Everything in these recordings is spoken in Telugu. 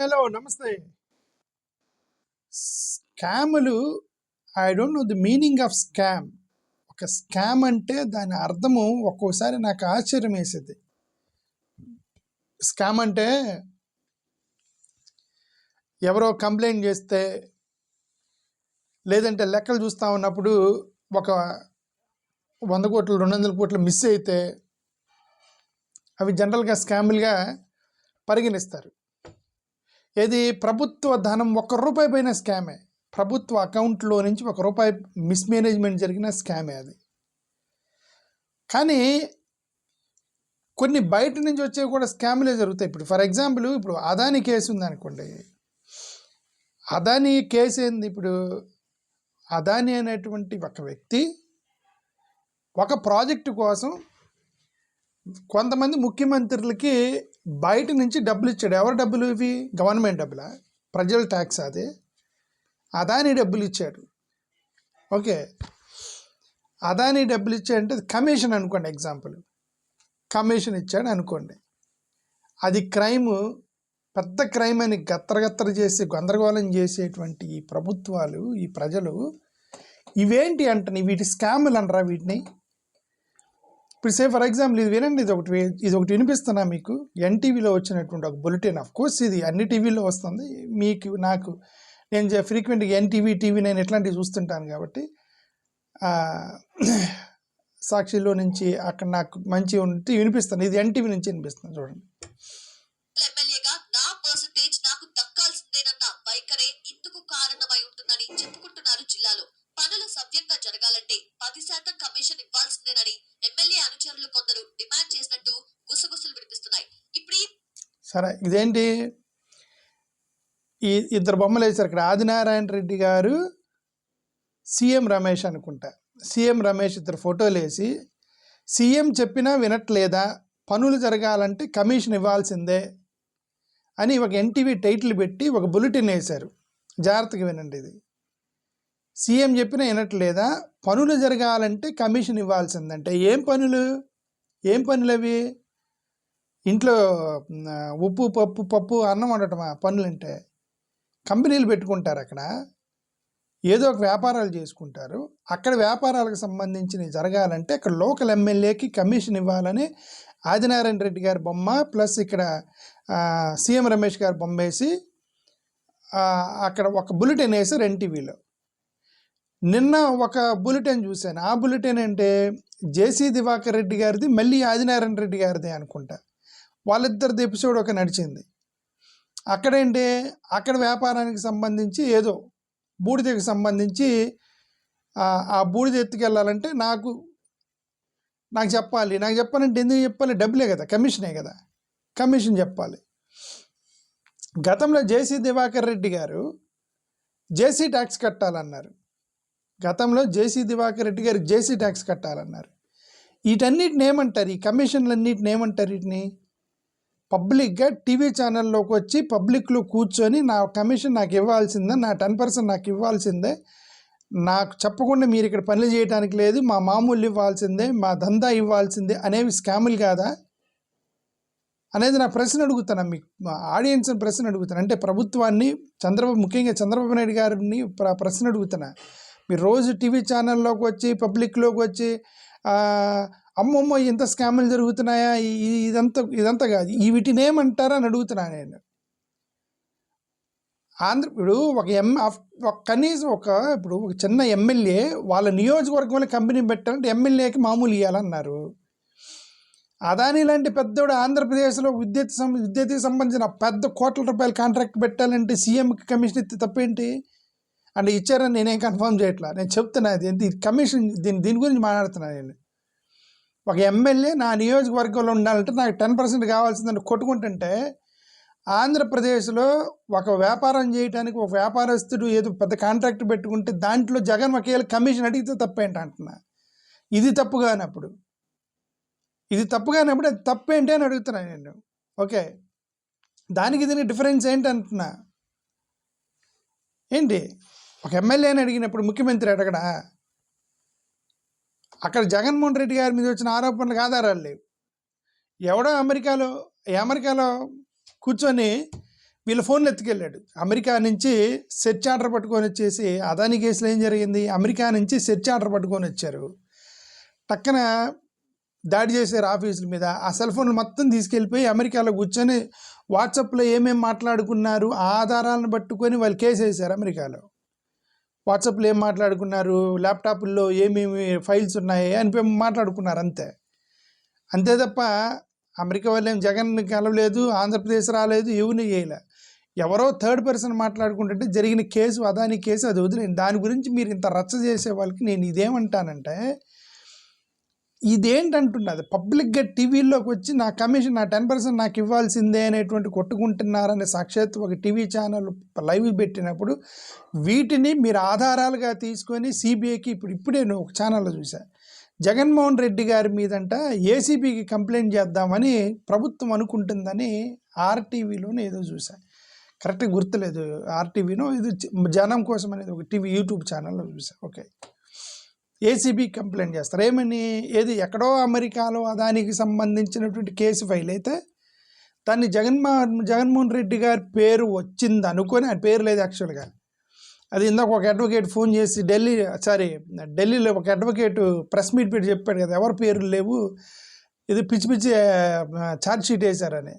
హలో నమస్తే. స్కాములు I don't know the meaning of scam ఒక స్కామ్ అంటే దాని అర్థము ఒక్కోసారి నాకు ఆశ్చర్యం వేసేది. స్కామ్ అంటే ఎవరో కంప్లైంట్ చేస్తే లేదంటే లెక్కలు చూస్తూ ఉన్నప్పుడు ఒక వంద కోట్లు రెండు వందల కోట్లు మిస్ అయితే అవి జనరల్గా స్కాములుగా పరిగణిస్తారు. ఏది? ప్రభుత్వ ధనం ఒక్క రూపాయి పైన స్కామే. ప్రభుత్వ అకౌంట్లో నుంచి ఒక రూపాయి మిస్మేనేజ్మెంట్ జరిగిన స్కామే అది. కానీ కొన్ని బయట నుంచి వచ్చేవి కూడా స్కామ్లే జరుగుతాయి. ఇప్పుడు ఫర్ ఎగ్జాంపుల్ ఇప్పుడు అదాని కేసు ఉందనుకోండి. అదాని కేసు ఏంది? ఇప్పుడు అదాని అనేటువంటి ఒక వ్యక్తి ఒక ప్రాజెక్టు కోసం కొంతమంది ముఖ్యమంత్రులకి బయట నుంచి డబ్బులు ఇచ్చాడు. ఎవరు డబ్బులు ఇవి? గవర్నమెంట్ డబ్బులా? ప్రజల ట్యాక్స్ అది. అదాని డబ్బులు ఇచ్చాడు. ఓకే. అదాని డబ్బులు ఇచ్చాడంటే అది కమిషన్ అనుకోండి ఎగ్జాంపుల్. కమిషన్ ఇచ్చాడు అనుకోండి. అది క్రైమ్ పెద్ద క్రైమ్ అని గత్తరగత్తర చేసి గందరగోళం చేసేటువంటి ఈ ప్రభుత్వాలు ఈ ప్రజలు ఇవేంటి అంటని వీటి స్కాములు అంటారా వీటిని? ఇప్పుడు సే ఫర్ ఎగ్జాంపుల్ ఇది వినండి ఇది ఒకటి ఇది ఒకటి వినిపిస్తున్నా మీకు. ఎన్టీవీలో వచ్చినటువంటి ఒక బులెటిన్ ఆఫ్ కోర్స్ ఇది అన్ని టీవీలో వస్తుంది. మీకు నాకు నేను ఫ్రీక్వెంట్గా ఎన్టీవీ టీవీ నేను ఇట్లాంటివి చూస్తుంటాను కాబట్టి సాక్షిలో నుంచి అక్కడ నాకు మంచి ఉంటే వినిపిస్తాను. ఇది ఎన్టీవీ నుంచి వినిపిస్తాను చూడండి. చెప్పుకుంటున్నారు జిల్లాలో. పనులు సవ్యంగా జరగాలంటే పది శాతం కమిషన్ ఇవ్వాల్సిందేనని ఎమ్మెల్యే అనుచరులు కొందరు డిమాండ్ చేసినట్టు గుసగుసలు వినిపిస్తున్నాయి. ఇప్పుడు సరే ఇదేంటి? ఈ ఇద్దరు బొమ్మలు వేశారు ఇక్కడ. ఆదినారాయణ రెడ్డి గారు సీఎం రమేష్ అనుకుంటా. సీఎం రమేష్ ఇద్దరు ఫోటోలు వేసి సీఎం చెప్పినా వినట్లేదా? పనులు జరగాలంటే కమిషన్ ఇవ్వాల్సిందే అని ఒక ఎన్టీవీ టైటిల్ పెట్టి ఒక బులెటిన్ వేశారు. జాగ్రత్తగా వినండి ఇది. సీఎం చెప్పిన వినట్లేదా? పనులు జరగాలంటే కమిషన్ ఇవ్వాల్సిందంటే. ఏం పనులు? ఏం పనులు అవి? ఇంట్లో ఉప్పు పప్పు పప్పు అన్నం వండటమా? పనులంటే కంపెనీలు పెట్టుకుంటారు అక్కడ. ఏదో ఒక వ్యాపారాలు చేసుకుంటారు. అక్కడ వ్యాపారాలకు సంబంధించినవి జరగాలంటే అక్కడ లోకల్ ఎమ్మెల్యేకి కమిషన్ ఇవ్వాలని ఆదినారాయణ రెడ్డి గారి బొమ్మ ప్లస్ ఇక్కడ సీఎం రమేష్ గారి బొమ్మ వేసి అక్కడ ఒక బులెటిన్ వేసారు ఎన్టీవీలో నిన్న ఒక బులెటిన్ చూశాను. ఆ బులెటిన్ అంటే జేసీ దివాకర్ రెడ్డి గారిది మళ్ళీ ఆదినారాయణ రెడ్డి గారిది అనుకుంటా. వాళ్ళిద్దరిది ఎపిసోడ్ ఒక నడిచింది. అక్కడేంటి అక్కడ వ్యాపారానికి సంబంధించి ఏదో బూడిదకి సంబంధించి ఆ- ఆ బూడిద ఎత్తుకెళ్ళాలంటే నాకు నాకు చెప్పాలి. నాకు చెప్పాలంటే ఎందుకు చెప్పాలి? డబ్బులే కదా కమిషనే కదా. కమిషన్ చెప్పాలి. గతంలో జేసీ దివాకర్ రెడ్డి గారు జేసీ ట్యాక్స్ కట్టాలన్నారు. గతంలో జేసీ దివాకర్ రెడ్డి గారు జేసీ ట్యాక్స్ కట్టాలన్నారు. వీటన్నిటిని ఏమంటారు? ఈ కమిషన్లన్నిటిని ఏమంటారు వీటిని? పబ్లిక్గా టీవీ ఛానల్లోకి వచ్చి పబ్లిక్లో కూర్చొని నా కమిషన్ నాకు ఇవ్వాల్సిందే నా టెన్ పర్సెంట్ నాకు ఇవ్వాల్సిందే. నాకు చెప్పకుండా మీరు ఇక్కడ పనులు చేయడానికి లేదు మా మామూలు ఇవ్వాల్సిందే మా దందా ఇవ్వాల్సిందే అనేవి స్కాములు కాదా? అనేది నా ప్రశ్న అడుగుతాను మీకు మా ఆడియన్స్ ప్రశ్న అడుగుతాను. అంటే ప్రభుత్వాన్ని చంద్రబాబు ముఖ్యంగా చంద్రబాబు నాయుడు గారిని ప్ర- ప్రశ్న అడుగుతున్నా మీరు రోజు టీవీ ఛానల్లోకి వచ్చి పబ్లిక్లోకి వచ్చి అమ్మమ్మ ఇంత స్కాములు జరుగుతున్నాయా? ఇదంతా ఇదంతా కాదు. ఈ వీటిని ఏమంటారా అని అడుగుతున్నా నేను. ఆంధ్ర ఇప్పుడు ఒక ఎం ఒక కనీసం ఒక ఇప్పుడు ఒక చిన్న ఎమ్మెల్యే వాళ్ళ నియోజకవర్గంలో కంపెనీ పెట్టాలంటే ఎమ్మెల్యేకి మామూలు ఇవ్వాలన్నారు అదాని లాంటి పెద్దోడు ఆంధ్రప్రదేశ్లో విద్యుత్ సం విద్యుత్కి సంబంధించిన పెద్ద కోట్ల రూపాయల కాంట్రాక్ట్ పెట్టాలంటే సీఎంకి కమిషన్ ఇస్తే తప్పేంటి? అంటే ఇచ్చారని నేనేం కన్ఫర్మ్ చేయట్లా. నేను చెప్తున్నా ఇది కమిషన్ దీని దీని గురించి మాట్లాడుతున్నా నేను. ఒక ఎమ్మెల్యే నా నియోజకవర్గంలో ఉండాలంటే నాకు టెన్ పర్సెంట్ కావాల్సిందని కొట్టుకుంటుంటే ఆంధ్రప్రదేశ్లో ఒక వ్యాపారం చేయడానికి ఒక వ్యాపారస్తుడు ఏదో పెద్ద కాంట్రాక్ట్ పెట్టుకుంటే దాంట్లో జగన్ ఒకేళ కమిషన్ అడిగితే తప్పేంటి అంటున్నా. ఇది తప్పు కానప్పుడు. ఇది తప్పు కానప్పుడు అది తప్పేంటి అని అడుగుతున్నా నేను. ఓకే. దానికి దీనికి డిఫరెన్స్ ఏంటి అంటున్నా? ఏంటి? ఒక ఎమ్మెల్యేని అడిగినప్పుడు ముఖ్యమంత్రి అడగడా? అక్కడ జగన్మోహన్ రెడ్డి గారి మీద వచ్చిన ఆరోపణలకు ఆధారాలు లేవు. ఎవడో అమెరికాలో అమెరికాలో కూర్చొని వీళ్ళ ఫోన్లు ఎత్తుకెళ్ళాడు. అమెరికా నుంచి సెర్చ్ ఆర్డర్ పట్టుకొని వచ్చేసి అదాని కేసులో ఏం జరిగింది? అమెరికా నుంచి సెర్చ్ ఆర్డర్ పట్టుకొని వచ్చారు. టక్కన దాడి చేశారు ఆఫీసుల మీద. ఆ సెల్ ఫోన్లు మొత్తం తీసుకెళ్ళిపోయి అమెరికాలో కూర్చొని వాట్సాప్లో ఏమేమి మాట్లాడుకున్నారు ఆ ఆధారాలను పట్టుకొని వాళ్ళు కేసు వేశారు అమెరికాలో. వాట్సాప్లో ఏం మాట్లాడుకున్నారు? ల్యాప్టాప్ల్లో ఏమేమి ఫైల్స్ ఉన్నాయి? అని మాట్లాడుకున్నారు అంతే. అంతే తప్ప అమెరికా వాళ్ళు ఏం జగన్ కలవలేదు ఆంధ్రప్రదేశ్ రాలేదు ఎవరిని చేయలే. ఎవరో థర్డ్ పర్సన్ మాట్లాడుకుంటుంటే జరిగిన కేసు అదాని కేసు అది వదిలేండి దాని గురించి మీరు ఇంత రచ్చ చేసే వాళ్ళకి నేను ఇదేమంటానంటే ఇదేంటంటున్నది? పబ్లిక్గా టీవీలోకి వచ్చి నా కమిషన్ నా టెన్ పర్సెంట్ నాకు ఇవ్వాల్సిందే అనేటువంటి కొట్టుకుంటున్నారనే సాక్షాత్ ఒక టీవీ ఛానల్ లైవ్ పెట్టినప్పుడు వీటిని మీరు ఆధారాలుగా తీసుకొని సిబిఐకి ఇప్పుడు ఇప్పుడే నేను ఒక ఛానల్లో చూశాను జగన్మోహన్ రెడ్డి గారి మీదంట ఏసీబీకి కంప్లైంట్ చేద్దామని ప్రభుత్వం అనుకుంటుందని ఆర్టీవీలోనే ఏదో చూశాను కరెక్ట్గా గుర్తులేదు. ఆర్టీవీనో ఇది జనం కోసం అనేది ఒక టీవీ యూట్యూబ్ ఛానల్లో చూసాను ఓకే. ఏసీబీ కంప్లైంట్ చేస్తారు. ఏమని? ఏది? ఎక్కడో అమెరికాలో దానికి సంబంధించినటువంటి కేసు ఫైల్ అయితే దాన్ని జగన్మోహన్ జగన్మోహన్ రెడ్డి గారి పేరు వచ్చింది అనుకొని ఆయన పేరు లేదు యాక్చువల్గా. అది ఇందాక ఒక అడ్వకేట్ ఫోన్ చేసి ఢిల్లీ సారీ ఢిల్లీలో ఒక అడ్వకేట్ ప్రెస్ మీట్ పెట్టి చెప్పాడు కదా ఎవరి పేర్లు లేవు? ఇది పిచ్చి పిచ్చి ఛార్జ్ షీట్ వేశారని.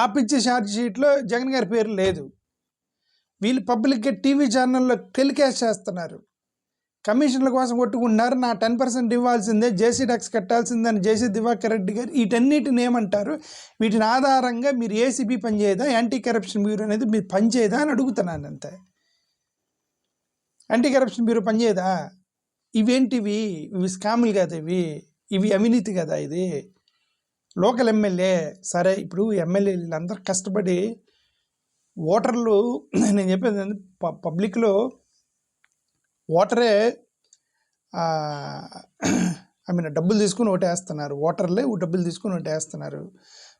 ఆ పిచ్చి ఛార్జ్ షీట్లో జగన్ గారి పేరు లేదు. వీళ్ళు పబ్లిక్గా టీవీ ఛానల్లో టెలికాస్ట్ చేస్తున్నారు. కమిషన్ల కోసం కొట్టుకుంటున్నారు. నా టెన్ పర్సెంట్ ఇవ్వాల్సిందే. జేసీ ట్యాక్స్ కట్టాల్సిందని జేసీ దివాకర్ రెడ్డి గారు వీటన్నిటిని ఏమంటారు? వీటిని ఆధారంగా మీరు ఏసీబీ పనిచేయదా యాంటీ కరప్షన్ బ్యూరో అనేది మీరు పనిచేయదా అని అడుగుతున్నాను అంతే. యాంటీ కరప్షన్ బ్యూరో పనిచేయదా ఇవేంటివి? ఇవి స్కాములు కదా ఇవి. ఇవి అవినీతి కదా ఇది. లోకల్ ఎమ్మెల్యే సరే ఇప్పుడు ఎమ్మెల్యేలు వీళ్ళందరూ కష్టపడి ఓటర్లు నేను చెప్పేది ప- పబ్లిక్లో ఓటరే ఐ మీన్ డబ్బులు తీసుకుని ఓటేస్తున్నారు. ఓటర్లే డబ్బులు తీసుకుని ఓటేస్తున్నారు.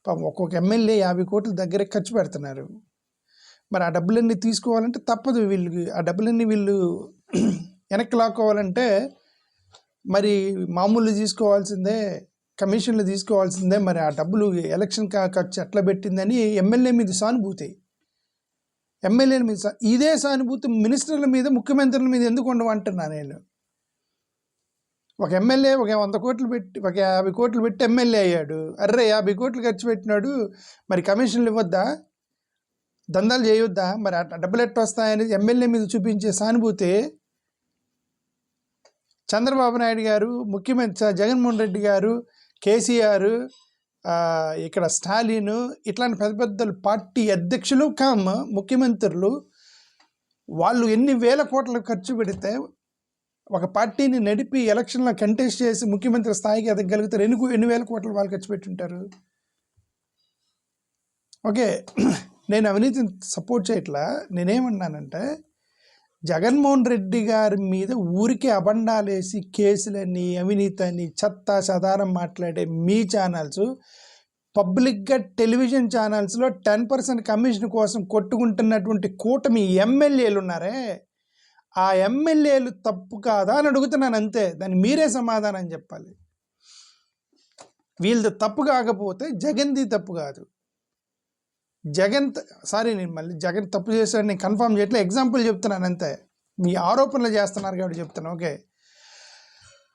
పాపం ఒక్కొక్క ఎమ్మెల్యే యాభై కోట్ల దగ్గర ఖర్చు పెడుతున్నారు. మరి ఆ డబ్బులన్నీ తీసుకోవాలంటే తప్పదు వీళ్ళు ఆ డబ్బులన్నీ వీళ్ళు వెనక్కి లాక్కోవాలంటే మరి మామూలు తీసుకోవాల్సిందే కమిషన్లు తీసుకోవాల్సిందే. మరి ఆ డబ్బులు ఎలక్షన్ ఖర్చు ఎట్లా పెట్టిందని ఎమ్మెల్యే మీద సానుభూతి. ఎమ్మెల్యేల మీద ఇదే సానుభూతి మినిస్టర్ల మీద ముఖ్యమంత్రుల మీద ఎందుకు ఉండవంటున్నా నేను. ఒక ఎమ్మెల్యే ఒక వంద కోట్లు పెట్టి ఒక యాభై కోట్లు పెట్టి ఎమ్మెల్యే అయ్యాడు. అర్రే యాభై కోట్లు ఖర్చు పెట్టినాడు. మరి కమిషన్లు ఇవ్వద్దా? దందాలు చేయొద్దా? మరి ఆ డబ్బులు ఎట్ట వస్తాయని ఎమ్మెల్యే మీద చూపించే సానుభూతి చంద్రబాబు నాయుడు గారు ముఖ్యమంత్రి జగన్మోహన్ రెడ్డి గారు కేసీఆర్ ఇక్కడ స్టాలిన్ ఇట్లాంటి పెద్ద పెద్ద పార్టీ అధ్యక్షులు కామ్ ముఖ్యమంత్రులు వాళ్ళు ఎన్ని వేల కోట్లు ఖర్చు పెడితే ఒక పార్టీని నడిపి ఎలక్షన్లో కంటెస్ట్ చేసి ముఖ్యమంత్రి స్థాయికి ఎదగలుగుతారు ఎన్ని ఎన్ని వేల కోట్లు వాళ్ళు ఖర్చు పెట్టుంటారు? ఓకే నేను అవినీతిని సపోర్ట్ చేయట్లా నేనేమన్నానంటే జగన్మోహన్ రెడ్డి గారి మీద ఊరికే అబండాలేసి కేసులని అవినీతి అని చెత్త సదారం మాట్లాడే మీ ఛానల్స్ పబ్లిక్గా టెలివిజన్ ఛానల్స్లో టెన్ పర్సెంట్ కమిషన్ కోసం కొట్టుకుంటున్నటువంటి కూటమి ఎమ్మెల్యేలు ఉన్నారే? ఆ ఎమ్మెల్యేలు తప్పు కాదా అని అడుగుతున్నాను అంతే. దాన్ని మీరే సమాధానం చెప్పాలి. వీళ్ళది తప్పు కాకపోతే జగన్ది తప్పు కాదు. జగన్ సారీ నేను మళ్ళీ జగన్ తప్పు చేశాడు నేను కన్ఫర్మ్ చేయట్లే. ఎగ్జాంపుల్ చెప్తున్నాను అంతే. మీ ఆరోపణలు చేస్తున్నారు కాబట్టి చెప్తున్నాను ఓకే.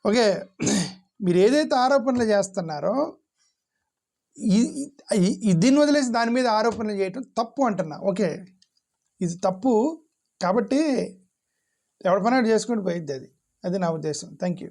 ఓకే. మీరు ఏదైతే ఆరోపణలు చేస్తున్నారో ఈ- దీన్ని వదిలేసి దాని మీద ఆరోపణలు చేయటం తప్పు అంటున్నా. ఓకే. ఇది తప్పు కాబట్టి ఎవరి పని చేసుకుంటూ పోయిద్ది అది. అది నా ఉద్దేశం. Thank you